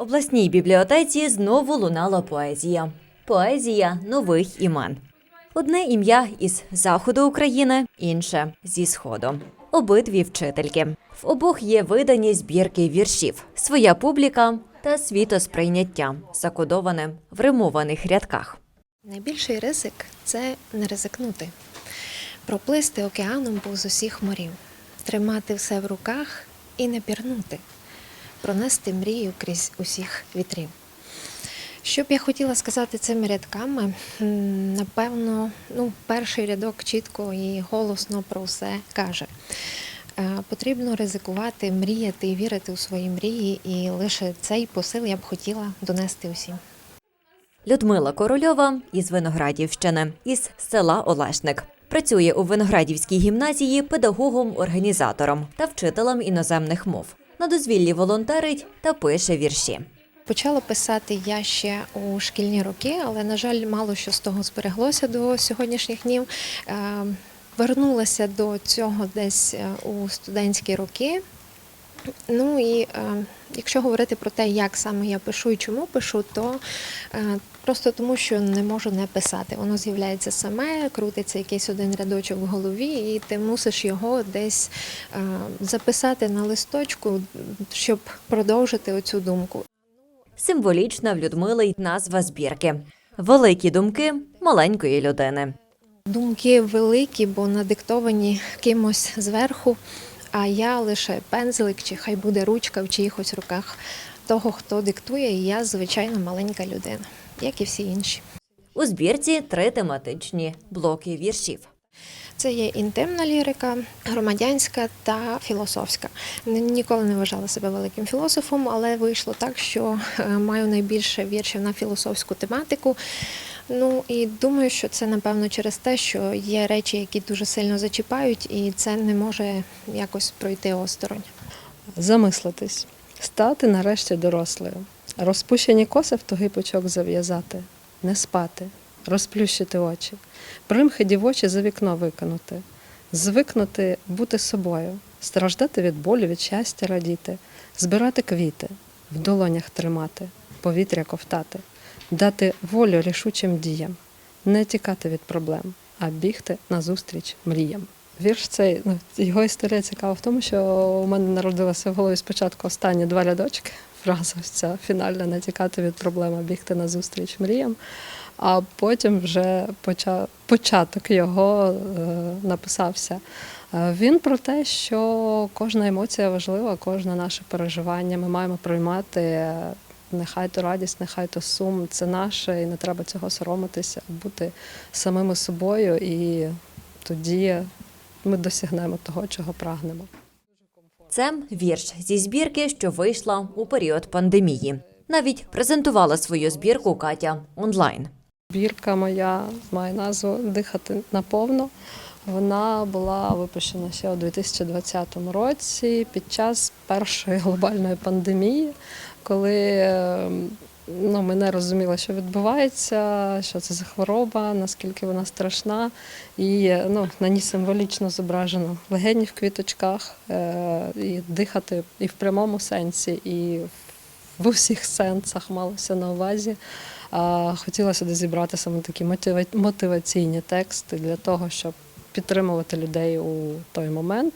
обласній бібліотеці знову лунала поезія. Поезія нових імен. Одне ім'я із заходу України, інше зі сходу. Обидві вчительки. В обох є видані збірки віршів, своя публіка та світосприйняття, закодоване в римованих рядках. Найбільший ризик це не ризикнути, проплисти океаном повз усіх морів, тримати все в руках і не пірнути, пронести мрію крізь усіх вітрів. Що б я хотіла сказати цими рядками, напевно, ну, перший рядок чітко і голосно про все каже. Е, Потрібно ризикувати, мріяти і вірити у свої мрії, і лише цей посил я б хотіла донести усім. Людмила Корольова із Виноградівщини, із села Олешник. Працює у Виноградівській гімназії педагогом-організатором та вчителем іноземних мов. На дозвіллі волонтерить та пише вірші. Почала писати я ще у шкільні роки, але, на жаль, мало що з того збереглося до сьогоднішніх днів. Е, Вернулася до цього десь е, у студентські роки. Ну і е, якщо говорити про те, як саме я пишу і чому пишу, то просто тому, що не можу не писати. Воно з'являється саме, крутиться якийсь один рядочок в голові, і ти мусиш його десь е, записати на листочку, щоб продовжити оцю думку. Символічна в Людмили й назва збірки. Великі думки маленької людини. Думки великі, бо надиктовані кимось зверху, а я лише пензлик, чи хай буде ручка в чиїхось руках того, хто диктує, і я звичайно маленька людина, як і всі інші. У збірці три тематичні блоки віршів. Це є інтимна лірика, громадянська та філософська. Ніколи не вважала себе великим філософом, але вийшло так, що е, маю найбільше віршів на філософську тематику. Ну і думаю, що це напевно через те, що є речі, які дуже сильно зачіпають, і це не може якось пройти осторонь. замислитись, стати нарешті дорослою, розпущені коси в тугий пучок зав'язати, не спати, розплющити очі, примхи дівочі за вікно викинути, звикнути бути собою, страждати від болю, від щастя радіти, збирати квіти, в долонях тримати, повітря ковтати, дати волю рішучим діям, не тікати від проблем, а бігти назустріч мріям. Вірш цей, ну, його історія цікава в тому, що у мене народилася в голові спочатку останні два рядочки. Фраза ця фінальна не від проблем, а бігти назустріч мріям. А потім вже поча, початок його е, написався. Е, Він про те, що кожна емоція важлива, кожне наше переживання ми маємо приймати. Нехай то радість, нехай то сум, це наше, і не треба цього соромитися, бути самими собою, і тоді ми досягнемо того, чого прагнемо. Це вірш зі збірки, що вийшла у період пандемії. Навіть презентувала свою збірку Катя онлайн. Бірка моя має назву Дихати наповно. Вона була випущена ще у 2020 році під час першої глобальної пандемії, коли е, ну, ми не розуміли, що відбувається, що це за хвороба, наскільки вона страшна. І е, ну, на ній символічно зображено легені в квіточках, е, і дихати і в прямому сенсі, і в усіх сенсах малося на увазі. А, Хотіла сюди зібрати саме такі мотива- мотиваційні тексти для того, щоб підтримувати людей у той момент.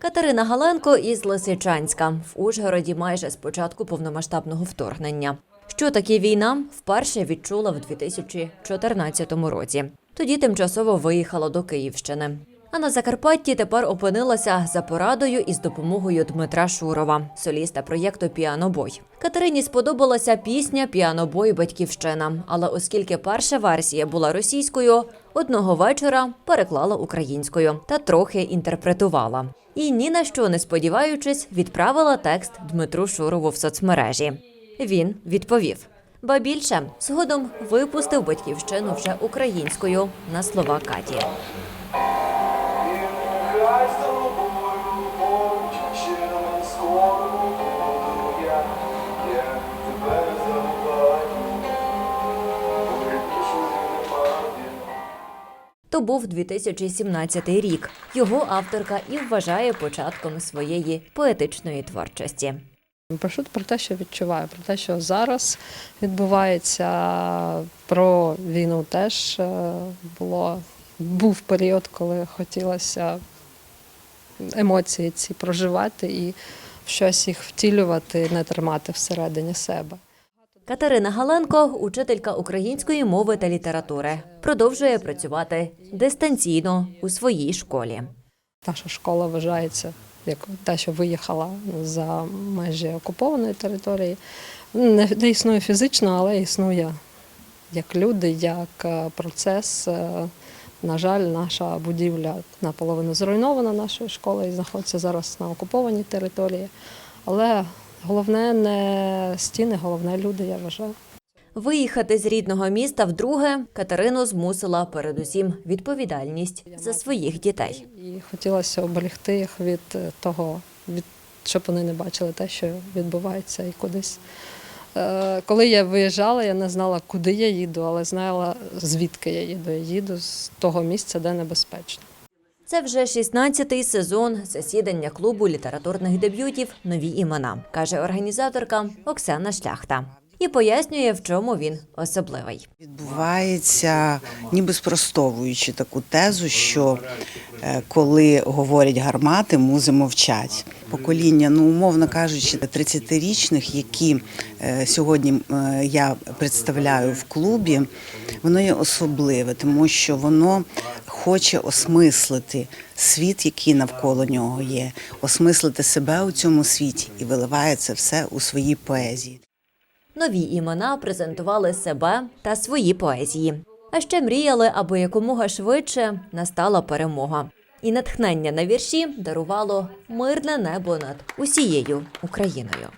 Катерина Галенко із Лисичанська в Ужгороді майже з початку повномасштабного вторгнення. Що таке війна, вперше відчула в 2014 році. Тоді тимчасово виїхала до Київщини. А на Закарпатті тепер опинилася за порадою і з допомогою Дмитра Шурова, соліста проєкту Піанобой. Катерині сподобалася пісня Піанобой Батьківщина. Але оскільки перша версія була російською, одного вечора переклала українською та трохи інтерпретувала. І ні на що не сподіваючись, відправила текст Дмитру Шурову в соцмережі. Він відповів. Ба більше згодом випустив батьківщину вже українською на слова Каті. Хай То був 2017 рік. Його авторка і вважає початком своєї поетичної творчості. Пишу про те, що відчуваю, про те, що зараз відбувається. Про війну теж е, було був період, коли хотілося емоції ці проживати і щось їх втілювати, не тримати всередині себе. Катерина Галенко, учителька української мови та літератури, продовжує працювати дистанційно у своїй школі. Наша школа вважається як та, що виїхала за межі окупованої території. Не, не існує фізично, але існує як люди, як е, процес. Е, На жаль, наша будівля наполовину зруйнована нашої школи і знаходиться зараз на окупованій території. Але головне не стіни, головне люди, я вважаю. Виїхати з рідного міста вдруге Катерину змусила передусім відповідальність за своїх дітей. І хотілося оберегти їх від е, того, від, щоб вони не бачили те, що відбувається і кудись. Е, Коли я виїжджала, я не знала, куди я їду, але знала, звідки я їду. Я їду з того місця, де небезпечно. Це вже 16-й сезон засідання клубу літературних дебютів Нові імена, каже організаторка Оксана Шляхта. І пояснює, в чому він особливий. Відбувається, ніби спростовуючи таку тезу, що е, коли говорять гармати, музи мовчать. Покоління, ну умовно кажучи, 30-річних, які е, сьогодні е, я представляю в клубі, воно є особливе, тому що воно хоче осмислити світ, який навколо нього є, осмислити себе у цьому світі і виливає це все у своїй поезії. Нові імена презентували себе та свої поезії. А ще мріяли, аби якомога швидше настала перемога. І натхнення на вірші дарувало мирне небо над усією Україною.